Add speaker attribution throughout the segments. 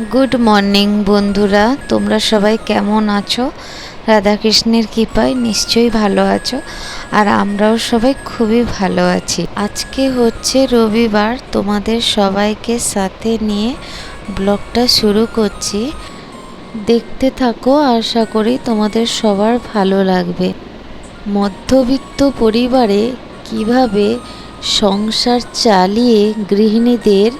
Speaker 1: Good morning বন্ধুরা। তোমরা সবাই কেমন আছো? রাধাকৃষ্ণের কৃপায় নিশ্চয়ই ভালো আছো, আর আমরাও সবাই খুবই ভালো আছি। আজকে হচ্ছে রবিবার, তোমাদের সবাইকে সাথে নিয়ে ব্লগটা শুরু করছি। দেখতে থাকো, আশা করি তোমাদের সবার ভালো লাগবে। মধ্যবিত্ত পরিবারে কীভাবে সংসার চালিয়ে গৃহিণীদের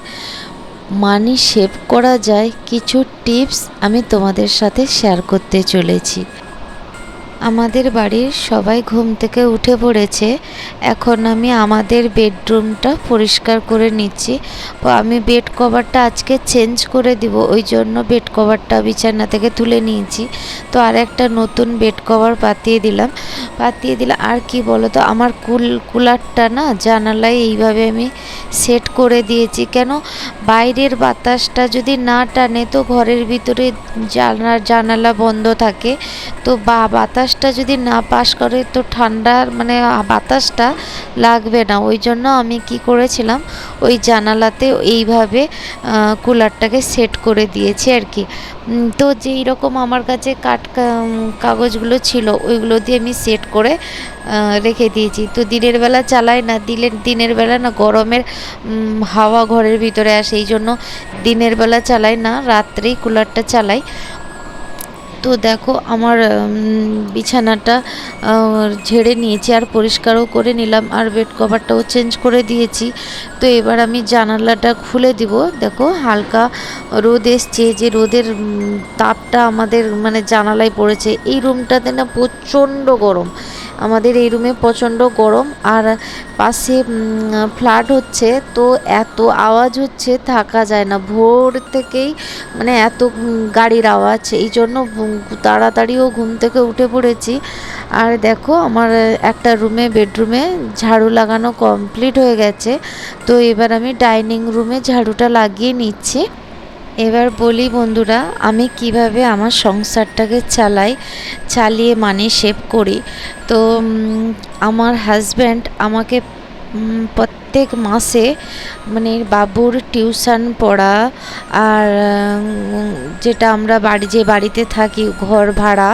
Speaker 1: মানি সেভ করা যায় কিছু টিপস আমি তোমাদের সাথে শেয়ার করতে চলেছি। আমাদের বাড়ির সবাই ঘুম থেকে উঠে পড়েছে। এখন আমি আমাদের বেডরুমটা পরিষ্কার করে নিচ্ছি। তো আমি বেড কভারটা আজকে চেঞ্জ করে দিব, ওই জন্য বেড কভারটা বিছানা থেকে তুলে নিয়েছি। তো আর একটা নতুন বেড কভার পাতিয়ে দিলাম। পাতিয়ে দিলাম আর কি বলো তো আমার কুল, কুলারটা না জানালায় এইভাবে আমি সেট করে দিয়েছি। কেন? বাইরের বাতাসটা যদি না টানে তো ঘরের ভিতরে জানলা, জানালা বন্ধ থাকে। তো বা বাতাসটা যদি না পাস করে, তো ঠান্ডার মানে বাতাসটা লাগবে না। ওই জন্য আমি কি করেছিলাম, ওই জানালাতে এইভাবে কুলারটাকে সেট করে দিয়েছি আর কি তো যেই রকম আমার কাছে কাঠ কা- কাগজগুলো ছিল, ওইগুলো দিয়ে আমি সেট করে রেখে দিয়েছি। তো দিনের বেলা চালাই না দিলের দিনের বেলা না গরমের হাওয়া ঘরের ভিতরে আসে। এই জন্য দিনের বেলা চালাই না, রাত্রেই কুলারটা চালাই। তো দেখো আমার বিছানাটা ঝেড়ে নিয়েছি আর পরিষ্কারও করে নিলাম আর বেড কভারটাও চেঞ্জ করে দিয়েছি। তো এবার আমি জানালাটা খুলে দিব। দেখো হালকা রোদ এসছে, যে রোদের তাপটা আমাদের মানে জানালায় পড়েছে। এই রুমটাতে না প্রচণ্ড গরম। আমাদের এই রুমে প্রচণ্ড গরম আর পাশে ফ্ল্যাট হচ্ছে, তো এত আওয়াজ হচ্ছে থাকা যায় না। ভোর থেকেই মানে এত গাড়ির আওয়াজ। এই জন্য তাড়াতাড়িও ঘুম থেকে উঠে পড়েছি। আর দেখো, আমার একটা রুমে, বেডরুমে ঝাড়ু লাগানো কমপ্লিট হয়ে গেছে। তো এবার আমি ডাইনিং রুমে ঝাড়ুটা লাগিয়ে নিচ্ছি। এবার বলি বন্ধুরা, আমি কীভাবে আমার সংসারটাকে চালাই, চালিয়ে মানে সেভ করি? তো আমার হাজব্যান্ড আমাকে প্রত্যেক মাসে মানে বাবুর টিউশন পড়া আর যেটা আমরা বাড়ি, যে বাড়িতে থাকি, ঘর ভাড়া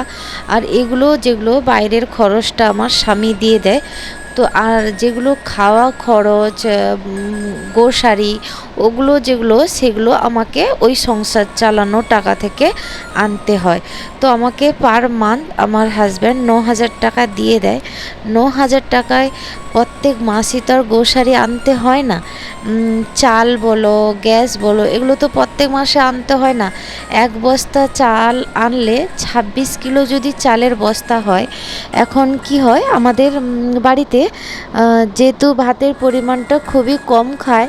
Speaker 1: আর এগুলো যেগুলো বাইরের খরচটা আমার স্বামী দিয়ে দেয় তো আর যেগুলো খাওয়া খরচ গোসারি ওগুলো যেগুলো, সেগুলো আমাকে ওই সংসার চালানো টাকা থেকে আনতে হয়। তো আমাকে পার মান্থ আমার হাজব্যান্ড ন হাজার টাকা দিয়ে দেয়। ন হাজার টাকায় প্রত্যেক মাসই তো আর গোসারি আনতে হয় না। চাল বলো, গ্যাস বলো, এগুলো তো প্রত্যেক মাসে আনতে হয় না। এক বস্তা চাল আনলে ছাব্বিশ কিলো যদি চালের বস্তা হয়, এখন কি হয়? আমাদের বাড়িতে যেহেতু ভাতের পরিমাণটা খুবই কম খায়,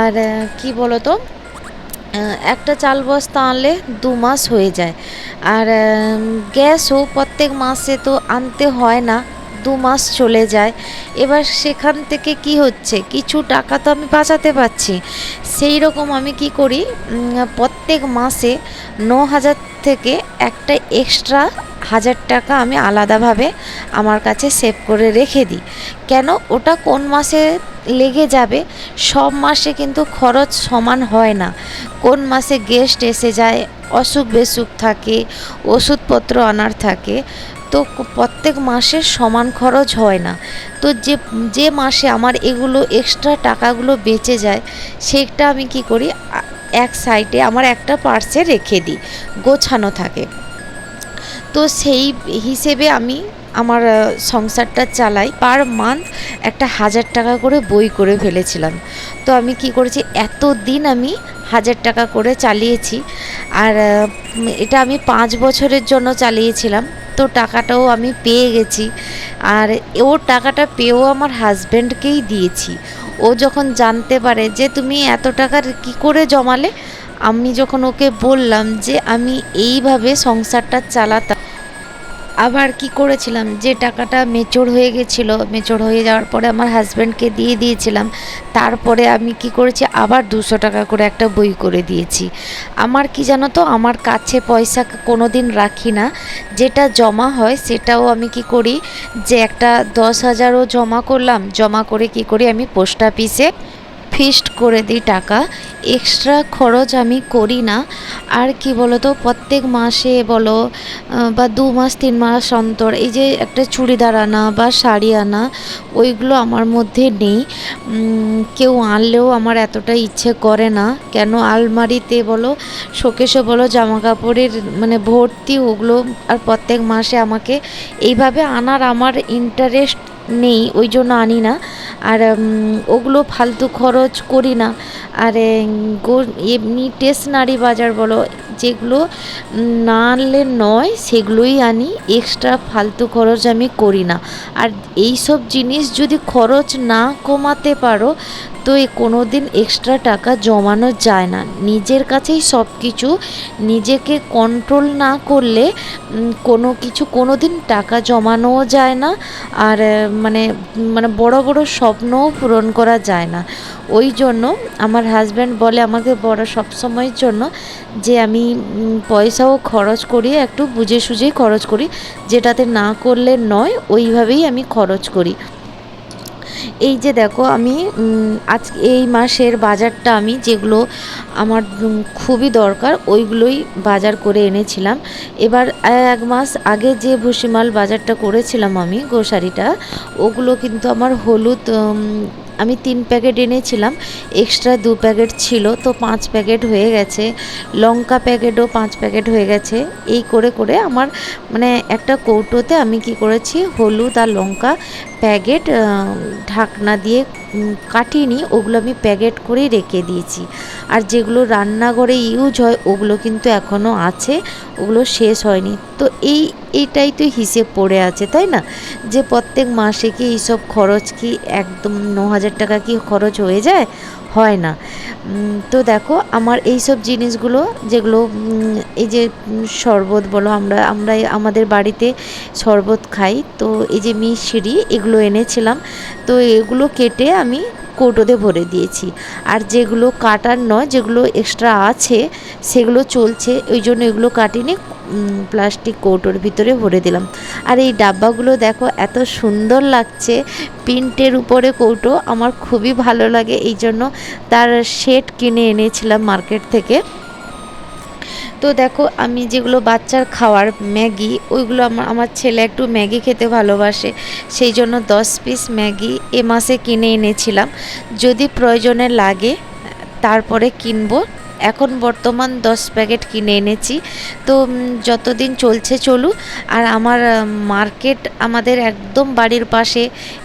Speaker 1: আর কি বলো তো একটা চাল বস্তা আনলে দু মাস হয়ে যায়। আর গ্যাসও প্রত্যেক মাসে তো আনতে হয় না। দু মাস চলে যায়। এবার সেখান থেকে কি হচ্ছে? কিছু টাকা তো আমি বাঁচাতে পারছি। সেই রকম আমি কি করি? প্রত্যেক মাসে ন হাজার থেকে একটা এক্সট্রা হাজার টাকা আমি আলাদাভাবে আমার কাছে সেভ করে রেখে দিই। কেন? ওটা কোন মাসে লেগে যাবে? সব মাসে কিন্তু খরচ সমান হয় না। কোন মাসে গেস্ট এসে যায় অসুখ বেসুখ থাকে, ওষুধপত্র আনার থাকে তো প্রত্যেক মাসে সমান খরচ হয় না। তো যে যে মাসে আমার এগুলো এক্সট্রা টাকাগুলো বেঁচে যায় সেটা আমি কি করি? এক সাইডে আমার একটা পার্সে রেখে দিই, গোছানো থাকে। তো সেই হিসেবে আমি আমার সংসারটা চালাই। পার মান্থ একটা হাজার টাকা করে বই করে ফেলেছিলাম। তো আমি কি করেছি? এত দিন আমি হাজার টাকা করে চালিয়েছি। আর এটা আমি পাঁচ বছরের জন্য চালিয়েছিলাম। তো টাকাটাও আমি পেয়ে গেছি। আর ওর টাকাটা পেয়েও আমার হাজব্যান্ডকেই দিয়েছি। ও যখন জানতে পারে যে তুমি এত টাকার কি করে জমালে, আমি যখন ওকে বললাম যে আমি এইভাবে সংসারটা চালাতাম আবার কি করেছিলাম? যে টাকাটা মেচোর হয়ে গেছিল মেচোর হয়ে যাওয়ার পরে আমার হাজব্যান্ডকে দিয়ে দিয়েছিলাম। তারপরে আমি কি করেছি? আবার দুশো টাকা করে একটা বই করে দিয়েছি। আমার কি জানো তো, আমার কাছে পয়সা কোনো দিন রাখি না। যেটা জমা হয়, সেটাও আমি কি করি? যে একটা দশ হাজারও জমা করলাম, জমা করে কি করি? আমি পোস্ট অফিসে ফিক্সড করে দিই টাকা। এক্সট্রা খরচ আমি করি না। আর কি বলো তো প্রত্যেক মাসে বলো বা দু মাস, তিন মাস অন্তর এই যে একটা চুড়িদার আনা বা শাড়ি আনা, ওইগুলো আমার মধ্যে নেই। কেউ আনলেও আমার এতটা ইচ্ছে করে না। কেন আলমারিতে বলো শোকেশে বলো জামা কাপড়ের মানে ভর্তি ওগুলো আর প্রত্যেক মাসে আমাকে এইভাবে আনার আমার ইন্টারেস্ট নেই, ওই জন্য আনি না। আর ওগুলো ফালতু খরচ করি না। আর এমনি টেশনারি বাজার বলো যেগুলো না আনলে নয়, সেগুলোই আনি। এক্সট্রা ফালতু খরচ আমি করি না। আর এই সব জিনিস যদি খরচ না কমাতে পারো, তো এ কোনো দিন এক্সট্রা টাকা জমানো যায় না। নিজের কাছেই সব কিছু নিজেকে কন্ট্রোল না করলে কোনো কিছু কোনো দিন টাকা জমানোও যায় না। আর মানে মানে বড় বড় স্বপ্নও পূরণ করা যায় না। ওই জন্য আমার হাজব্যান্ড বলে আমাকে বড় সবসময়ের জন্য যে আমি পয়সাও খরচ করি, একটু বুঝে সুঝেই খরচ করি। যেটাতে না করলে নয়, ওইভাবেই আমি খরচ করি। এই যে দেখো, আমি আজ, এই মাসের বাজারটা আমি যেগুলো আমার খুবই দরকার, ওইগুলোই বাজার করে এনেছিলাম। এবার, এক মাস আগে যে ভুসিমাল বাজারটা করেছিলাম আমি গোসারিটা ওগুলো কিন্তু আমার হলুদ আমি তিন প্যাকেট এনেছিলাম এক্সট্রা দু প্যাকেট ছিল, তো পাঁচ প্যাকেট হয়ে গেছে। লঙ্কা প্যাকেটও পাঁচ প্যাকেট হয়ে গেছে। এই করে করে আমার মানে একটা কৌটোতে আমি কি করেছি, হলুদ আর লঙ্কা প্যাকেট ঢাকনা দিয়ে কাটিনি ওগুলো আমি প্যাকেট করে রেখে দিয়েছি। আর যেগুলো রান্নাঘরে ইউজ হয়, ওগুলো কিন্তু এখনও আছে, ওগুলো শেষ হয়নি। তো এই এইটাই তো হিসেব পড়ে আছে, তাই না? যে প্রত্যেক মাসে কি এইসব খরচ কি একদম ন হাজার টাকা কি খরচ হয়ে যায়? হয় না। তো দেখো, আমার এই সব জিনিসগুলো, যেগুলো এই যে শরবত বলো, আমরা আমরা আমাদের বাড়িতে শরবত খাই। তো এই যে মিশরি এগুলো এনেছিলাম। তো এগুলো কেটে আমি কৌটোতে ভরে দিয়েছি। আর যেগুলো কাটার নয়, যেগুলো এক্সট্রা আছে, সেগুলো চলছে। ওই জন্য এগুলো কাটিনি প্লাস্টিক কৌটোর ভিতরে ভরে দিলাম। আর এই ডাব্বাগুলো দেখো, এত সুন্দর লাগছে। প্রিন্টের উপরে কৌটো আমার খুবই ভালো লাগে। এই জন্য তার সেট কিনে এনেছিলাম মার্কেট থেকে। তো দেখো, আমি যেগুলো বাচ্চার খাওয়ার ম্যাগি, ওইগুলো আমার আমার ছেলে একটু ম্যাগি খেতে ভালোবাসে। সেই জন্য দশ পিস ম্যাগি এ মাসে কিনে এনেছিলাম। যদি প্রয়োজনে লাগে, তারপরে কিনবো। এখন বর্তমান দশ প্যাকেট কিনে এনেছি। তো যতদিন চলছে চলু আর আমার মার্কেট আমাদের একদম বাড়ির পাশে,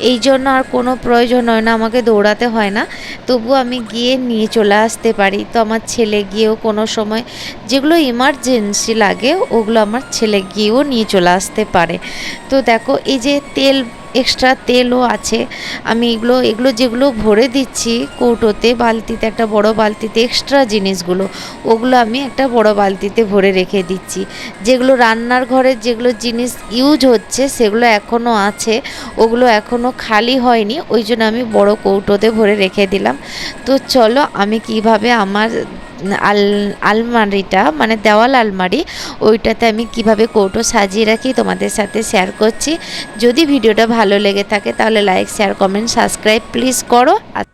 Speaker 1: এই জন্য আর কোনো প্রয়োজন হয় না, আমাকে দৌড়াতে হয় না। তবু আমি গিয়ে নিয়ে চলে আসতে পারি। তো আমার ছেলে গিয়েও কোনো সময়, যেগুলো ইমার্জেন্সি লাগে, ওগুলো আমার ছেলে গিয়েও নিয়ে চলে আসতে পারে। তো দেখো, এই যে তেল এক্সট্রা তেলও আছে। আমি এগুলো এগুলো যেগুলো ভরে দিচ্ছি কৌটোতে, বালতিতে, একটা বড় বালতিতে এক্সট্রা জিনিসগুলো, ওগুলো আমি একটা বড় বালতিতে ভরে রেখে দিচ্ছি। যেগুলো রান্নার ঘরের যেগুলো জিনিস ইউজ হচ্ছে, সেগুলো এখনও আছে, ওগুলো এখনও খালি হয়নি, ওই জন্য আমি বড় কৌটোতে ভরে রেখে দিলাম। তো চলো, আমি কীভাবে আমার আল, আলমারিটা মানে দেওয়াল আলমারি, ওইটাতে আমি কীভাবে কৌটো সাজিয়ে রাখি তোমাদের সাথে শেয়ার করছি। যদি ভিডিওটা ভালো লেগে থাকে তাহলে like share comment subscribe please করো। আর